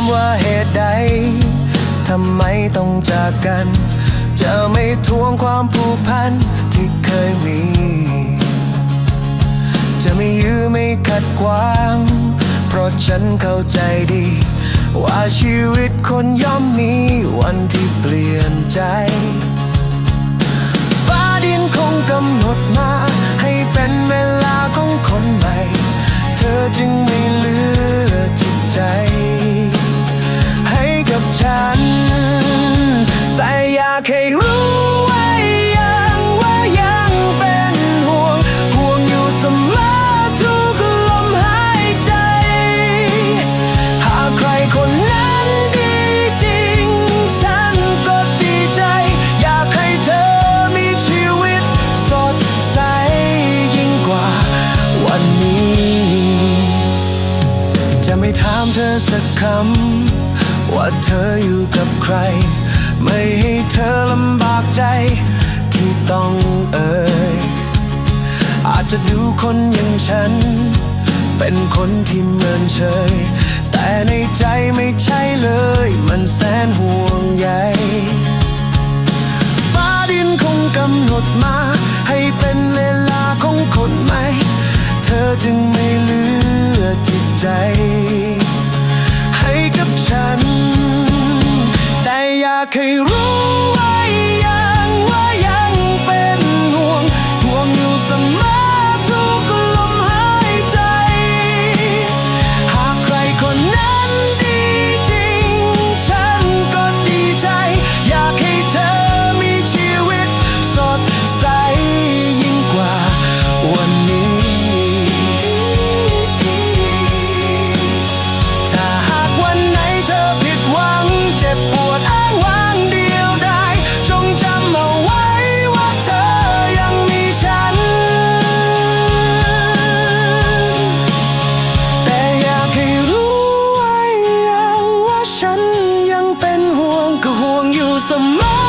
ามว่าเหตุใดทำไมต้องจากกัน จะไม่ทวงความผูกพันที่เคยมี จะไม่ยื้อไม่ขัดขวาง เพราะฉันเข้าใจดี ว่าชีวิตคนย่อมมีวันที่เปลี่ยนใจ เธอสักคำ ว่าเธออยู่กับใคร ไม่ให้เธอลำบากใจที่ต้องเอ่ย อาจจะดูคนอย่างฉัน เป็นคนที่เมินเฉย แต่ในใจไม่ใช่เลย มันแสนห่วงใยฟ้าดินคงกำหนดมา ให้เป็นเวลาของคนใหม่ เธอจึงไม่เหลือจิตใจ อ ไ